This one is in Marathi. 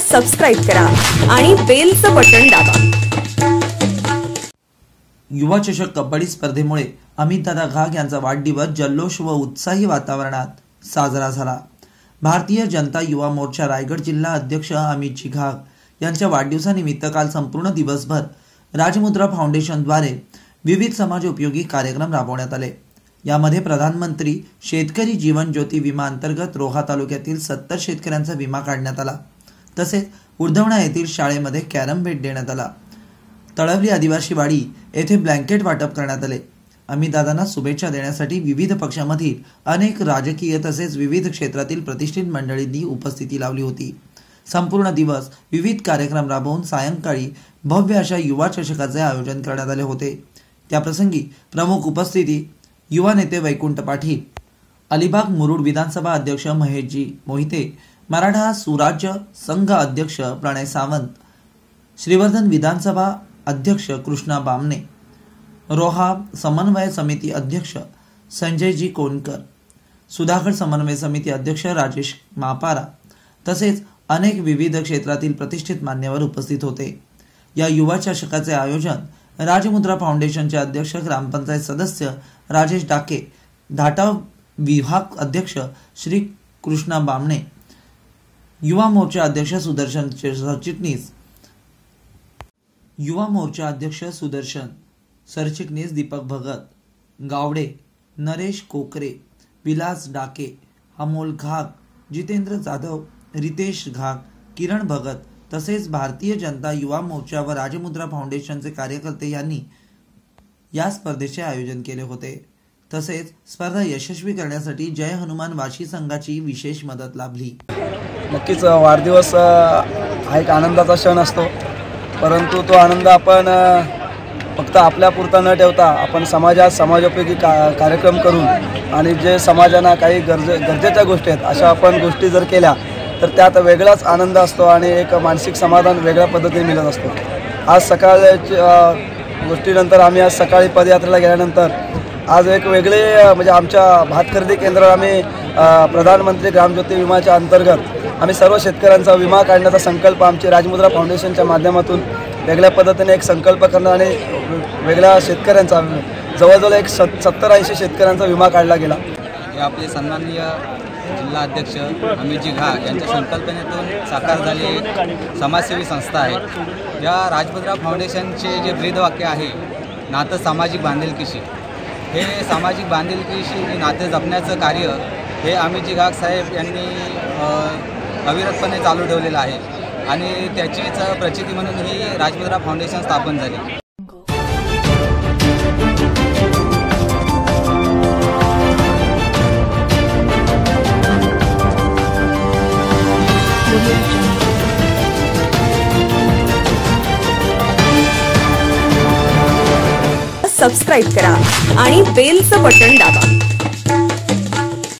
सबस्क्राईब करा आणि बेलचं बटन दाबा. युवा चषक कबड्डी स्पर्धेमुळे अमितदादा घाग यांचा वाढदिवस जल्लोष व उत्साही वातावरणात साजरा झाला. भारतीय जनता युवा मोर्चा रायगड जिल्हा अध्यक्ष अमितजी घाग यांच्या वाढदिवसानिमित्त काल संपूर्ण दिवसभर राजमुद्रा फाउंडेशनद्वारे विविध समाज उपयोगी कार्यक्रम राबवण्यात आले. यामध्ये प्रधानमंत्री शेतकरी जीवन ज्योती विमा अंतर्गत रोहा तालुक्यातील सत्तर शेतकऱ्यांचा विमा काढण्यात आला. तसेच उर्धवणा येथील शाळेमध्ये कॅरम भेट देण्यात आला. तळवली आदिवासी वाडी येथे ब्लँकेट वाटप करण्यात आले. अमितदादांना शुभेच्छा देण्यासाठी विविध पक्षामधील अनेक राजकीय तसेच विविध क्षेत्रातील प्रतिष्ठित मंडळींनी उपस्थिती लावली होती. संपूर्ण दिवस विविध कार्यक्रम राबवून सायंकाळी भव्य अशा युवा चषकाचे आयोजन करण्यात आले होते. त्याप्रसंगी प्रमुख उपस्थिती युवा नेते वैकुंठ पाटील अलिबाग मुरुड विधानसभा अध्यक्ष महेशजी मोहिते मराठा सुराज्य संघ अध्यक्ष प्रणय सावंत श्रीवर्धन विधानसभा अध्यक्ष कृष्णा बामणे रोहा समन्वय समिती अध्यक्ष संजयजी कोणकर सुधागड समन्वय समिती अध्यक्ष राजेश मापारा तसेच अनेक विविध क्षेत्रातील प्रतिष्ठित मान्यवर उपस्थित होते. या युवा चषकाचे आयोजन राजमुद्रा फाउंडेशनचे अध्यक्ष ग्रामपंचायत सदस्य राजेश डाके धाटा विभाग अध्यक्ष श्री कृष्णा बामणे युवा मोर्चा अध्यक्ष सुदर्शन सरचिटणीस युवा मोर्चा अध्यक्ष सुदर्शन सरचिटणीस दीपक भगत. गावडे नरेश कोकरे विलास डाके अमोल घाग जितेंद्र जाधव रितेश घाग किरण भगत तसेच भारतीय जनता युवा मोर्चा व राजमुद्रा फाउंडेशनचे कार्यकर्ते यांनी या स्पर्धेचे आयोजन केले होते. तसेच स्पर्धा यशस्वी करण्यासाठी जय हनुमान वाशी संघाची विशेष मदत लाभली. नक्कीच वाढदिवस हा एक आनंदाचा क्षण असतो. परंतु तो आनंद आपण फक्त आपल्यापुरता न ठेवता आपण समाजात समाजोपयोगी का कार्यक्रम करून आणि जे समाजांना काही गरजे गरजेच्या गोष्टी आहेत अशा आपण गोष्टी जर केल्या तर त्यात वेगळाच आनंद असतो आणि एक मानसिक समाधान वेगळ्या पद्धतीने मिळत असतो. आज सकाळच्या गोष्टीनंतर आम्ही आज सकाळी पदयात्रेला गेल्यानंतर आज एक वेगळे म्हणजे आमच्या भात खरेदी केंद्रावर आम्ही प्रधानमंत्री ग्रामज्योती विमाच्या अंतर्गत आम्ही सर्व शेतकऱ्यांचा विमा काढण्याचा संकल्प आमची राजमुद्रा फाउंडेशनच्या माध्यमातून वेगळ्या पद्धतीने एक संकल्प करणं आणि वेगळ्या शेतकऱ्यांचा जवळजवळ एक सत सत्तर ऐंशी शेतकऱ्यांचा विमा काढला गेला. हे आपले सन्माननीय जिल्हा अध्यक्ष अमितजी घा यांच्या संकल्पनेतून साकार झाली एक समाजसेवी संस्था आहे. या राजभद्रा फाउंडेशनचे जे ब्रीदवाक्य आहे नातं सामाजिक बांधिलकीशी. हे सामाजिक बांधिलकीशी नाते जपण्याचं कार्य हे अमितजी घाग साहेब यांनी अविरतपणे चालू ठेवलेलं आहे. आणि त्याचीच प्रचिती म्हणून ही राजमुद्रा फाउंडेशन स्थापन झाली. सबस्क्राईब करा आणि बेलचं बटन दाबा.